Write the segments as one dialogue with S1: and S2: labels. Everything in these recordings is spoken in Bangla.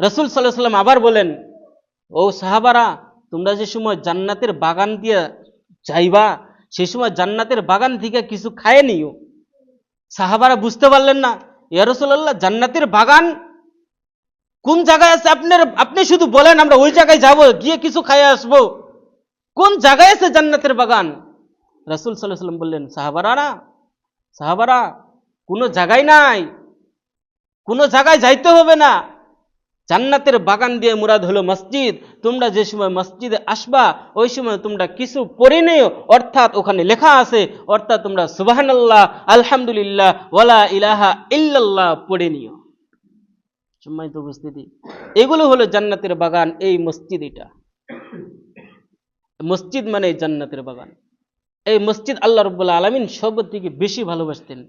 S1: রসুল সাল্লাহ সাল্লাম আবার বলেন, ও সাহাবারা, তোমরা যে সময় জান্নাতের বাগান দিয়ে যাইবা সেই সময় জান্নাতের বাগান থেকে কিছু খায় নিও। সাহাবারা বুঝতে পারলেন না, ইয়া রসুল্লাহ জান্নাতের বাগান কোন জায়গায় আছে? আপনার, আপনি শুধু বলেন, আমরা ওই জায়গায় যাব, গিয়ে কিছু খাইয়ে আসব। কোন জায়গায় আছে জান্নাতের বাগান? রাসুল সাল্লাহ সাল্লাম বললেন, সাহাবারা না, সাহাবারা, কোনো জায়গায় নাই। কোনো জায়গায় যাইতে হবে না। জান্নাতের বাগান দিয়ে মুরাদ হলো মসজিদ। তোমরা যে সময় মসজিদে আসবা, ওই সময় তোমরা কিছু পড়ে নিও। অর্থাৎ ওখানে লেখা আছে, অর্থাৎ তোমরা সুবাহানাল্লাহ, আলহামদুলিল্লাহ, ওয়ালা ইলাহা ইল্লাল্লাহ পড়ে নিও। সম্মানিত উপস্থিতি, এগুলো হলো জান্নাতের বাগান, এই মসজিদ এটা। মসজিদ মানে জান্নাতের বাগান। এই মসজিদ আল্লাহ রব্বুল্লা আলমিন সব থেকে বেশি ভালোবাসতেন।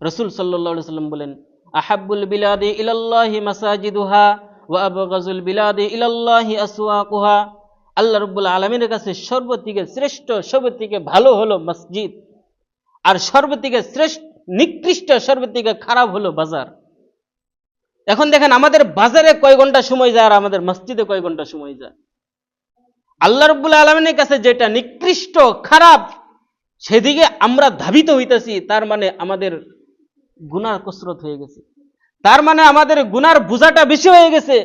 S1: রসুল সাল্লাহ সাল্লাম বলেন আহাবুল বিলাদি ইলাল্লাহি মাসাজিদুহা ওয়া আবগাজুল বিলাদি ইলাল্লাহি আসওয়াকুহা। আল্লাহ রব্বুল আলমিনের কাছে সর্বদিকে শ্রেষ্ঠ, সর্বদিকে ভালো হলো মসজিদ। আর সর্বদিকে শ্রেষ্ঠ, নিকৃষ্ট, সর্বদিকে খারাপ হলো বাজার। এখন দেখেন আমাদের বাজারে কয় ঘণ্টা সময় যায় আর আমাদের মসজিদে কয় ঘণ্টা সময় যায়? আল্লাহ রব্বুল আলমিনের কাছে যেটা নিকৃষ্ট, খারাপ, সেদিকে আমরা ধাবিত হইতেছি, তার মানে আমাদের গুনার কসরত হয়ে গেছে। তার মানে আমাদের গুনার বোঝাটা বেশি হয়ে গেছে,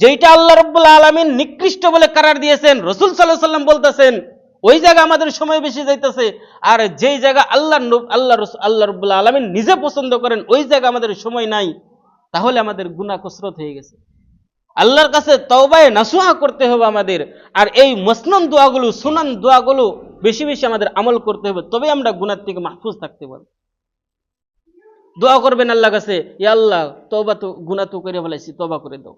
S1: যেইটা আল্লাহ রব্বুল আলমিন নিকৃষ্ট বলে কারার দিয়েছেন, রসুল সাল্লাহ সাল্লাম বলতেছেন, ওই জায়গা আমাদের সময় বেশি যাইতেছে, আর যেই জায়গা আল্লাহ আল্লাহ আল্লাহ রব্বুল আলমিন নিজে পছন্দ করেন, ওই জায়গা আমাদের সময় নাই, তাহলে আমাদের গুনাহ কসরত হয়ে গেছে। আল্লাহর কাছে তওবায় নাসুহা করতে হবে আমাদের, আর এই মসনন দোয়াগুলো, সুনান দোয়াগুলো বেশি বেশি আমাদের আমল করতে হবে তবে আমরা গুনার থেকে মাহফুজ থাকতে পারব। দোয়া করবেন আল্লাহ কাছে, ইয়া আল্লাহ, তওবা তো, গুনাহ তো করে ফেলাইছি, তওবা করে দাও।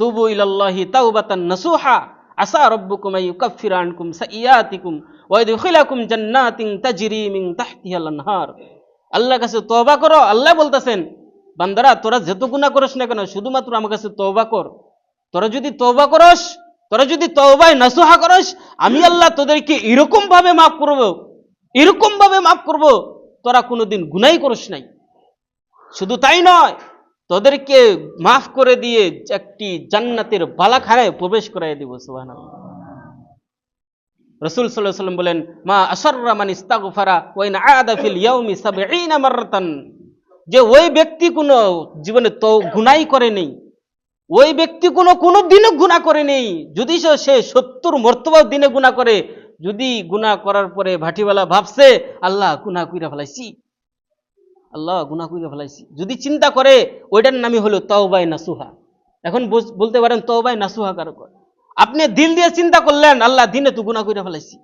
S1: তুবু ইলাল্লাহি তাওবাতান নাসুহা, আসা রব্বুকুম আন ইউকাফিরা আনকুম সাইয়াতিকুম ওয়া ইদখিলাকুম জান্নাতিন তাজরি মিন তাহতিহাল আনহার। আল্লাহর কাছে তওবা করো, আল্লাহ বলতেছেন, বান্দারা, তোরা যত গুনাহ করিস না কেন, শুধুমাত্র আমার কাছে তওবা কর। তোরা যদি তওবা করস, তোরা যদি তওবায় নাসুহা করস, আমি আল্লাহ তোদেরকে এরকম ভাবে মাফ করব এরকম ভাবে মাফ করব, তোরা কোনোদিন গুনাই করিস নাই। শুধু তাই নয়, তোদেরকে মাফ করে দিয়ে একটি জান্নাতের বালাখানায় প্রবেশ করাই দিব, সুবহানাল্লাহ। রসুল সাল্লাহ সাল্লাম বলেন, মা আসররা মান ইস্তাগফারা ওয়াইন আদা ফিল ইয়াউমি সাবঈনা মাররাতান। যে ওই ব্যক্তি কোনো জীবনে তো গুনাই করে নেই, ওই ব্যক্তি কোনো কোনো দিনও গুণা করে নেই। যদি সে সে সত্তর মর্তবা দিনে গুণা করে, যদি গুণা করার পরে ভাটিওয়ালা ভাবছে, আল্লাহ গুণা কইরা ফেলাইছি। আল্লাহ গুণা কইরা ফেলাইছি। যদি চিন্তা করে, ওইটার নামই হলো তওবাই নাসুহা। এখন বলতে পারেন তওবাই নাসুহা কারও কর আপনি দিল দিয়ে চিন্তা করলেন, আল্লাহ দিনে তো গুণা কইরা ফেলাইছি।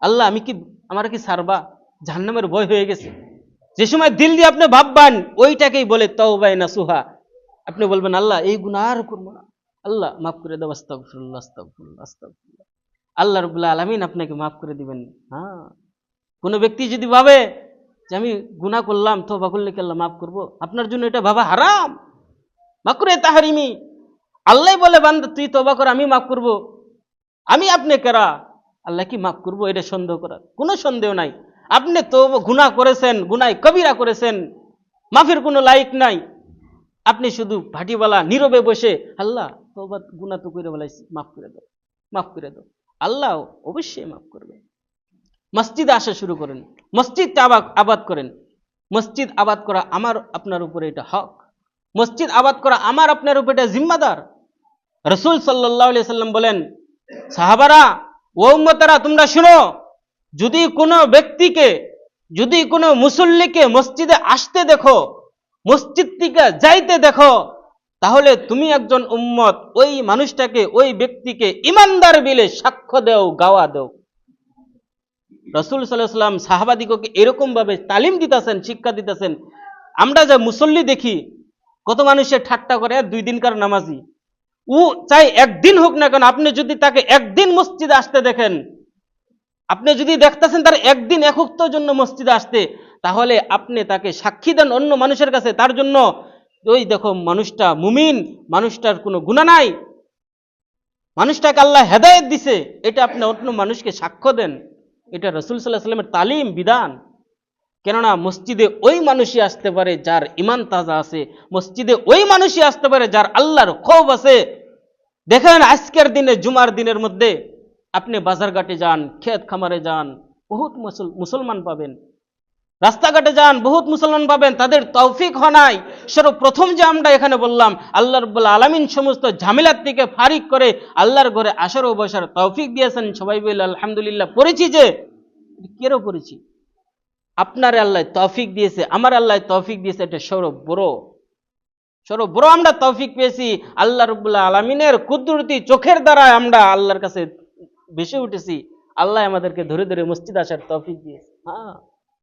S1: আল্লাহ, আমি কি, আমার কি সারবা? জাহান্নামের ভয় হয়ে গেছে। যে সময় দিল দিয়ে আপনি ভাববেন, ওইটাকেই বলে তওবাই নাসুহা। আপনি বলবেন, আল্লাহ, এই গুণা আর করব না। আল্লাহ, মাফ করে দেবো আল্লাহ রবুল্লাহ আলমিন আপনাকে মাফ করে দিবেন। হ্যাঁ। কোনো ব্যক্তি যদি ভাবে যে আমি গুনাহ করলাম, তওবা করলে কি মাফ করব? আপনার জন্য এটা ভাবা হারাম। মাকরে তাহারিমি। আল্লাহ বলে, বান্দা, তুই তবা কর, আমি মাফ করব। আমি আপনি কেরা? আল্লাহ কি মাফ করব? এটা সন্দেহ করার কোনো সন্দেহ নাই। আপনি তো গুনাহ করেছেন, গুনায় কবিরা করেছেন, মাফের কোনো লাইক নাই। আপনি শুধু ভাটিওয়ালা, নীরবে বসে, আল্লাহ তোবা গুনাহ তো করে বলাইছি মাফ করে দাও, মাফ করে দাও। আল্লাহ অবশ্যই মাফ করবে। মসজিদে আসা শুরু করেন। মসজিদটা আবাদ আবাদ করেন। মসজিদ আবাদ করা আমার আপনার উপরে এটা হক। মসজিদ আবাদ করা আমার আপনার উপরে এটা জিম্মাদার। রসুল সাল্লাহ সাল্লাম বলেন, সাহাবারা, ও উম্মতারা, তোমরা শুনো, যদি কোনো ব্যক্তিকে, যদি কোনো মুসল্লিকে মসজিদে আসতে দেখো, মসজিদ থেকে যাইতে দেখো, তাহলে তুমি একজন উম্মত। ওই মানুষটাকে, ওই ব্যক্তিকে ইমানদার বিলে সাক্ষ্য দেও, গাওয়া দেও। রসুল সাল্লাহ সাল্লাম সাহাবাদিগকে এরকমভাবে তালিম দিতেছেন, শিক্ষা দিতেছেন। আমরা যে মুসল্লি দেখি, কত মানুষের ঠাট্টা করে, দুই দিনকার নামাজি। ও চাই একদিন হোক না কেন, আপনি যদি তাকে একদিন মসজিদে আসতে দেখেন, আপনি যদি দেখতেছেন তার একদিন একত্র জন্য মসজিদে আসতে, তাহলে আপনি তাকে সাক্ষী দেন অন্য মানুষের কাছে। তার জন্য, ওই দেখো মানুষটা মুমিন, মানুষটার কোনো গুণা নাই। মানুষটাকে আল্লাহ হেদায়েত দিছে, এটা আপনি অন্য মানুষকে সাক্ষ্য দেন। এটা রসুল সাল্লাহ সাল্লামের তালিম, বিধান। কেননা মসজিদে ওই মানুষই আসতে পারে যার ইমান তাজা আছে, মসজিদে ওই মানুষই আসতে পারে যার আল্লাহর ক্ষোভ আছে। দেখেন আজকের দিনে, জুমার দিনের মধ্যে আপনি বাজারঘাটে যান, ক্ষেত খামারে যান, বহুত মুসল- মুসলমান পাবেন। রাস্তাঘাটে যান, বহুত মুসলমান পাবেন, তাদের তৌফিক হনাই। সর্বপ্রথম যে আমরা এখানে বললাম, আল্লাহ রব্বুল আলমিন সমস্ত ঝামেলার থেকে ফারিক করে আল্লাহর ঘরে আসার ও বসার তৌফিক দিয়েছেন। সবাই বলে, আলহামদুলিল্লাহ। পড়েছি যে কেরও পড়েছি? আপনার আল্লাহ তৌফিক দিয়েছে, আমার আল্লাহ তৌফিক দিয়েছে, এটা সৌরভ বড়। সৌরভ বড় আমরা তৌফিক পেয়েছি, আল্লাহ রব্বুল্লাহ আলমিনের কুদরতি চোখের দ্বারা আমরা আল্লাহর কাছে ভেসে উঠেছি। আল্লাহ আমাদেরকে ধরে ধরে মসজিদ আসার তৌফিক দিয়েছে। হ্যাঁ।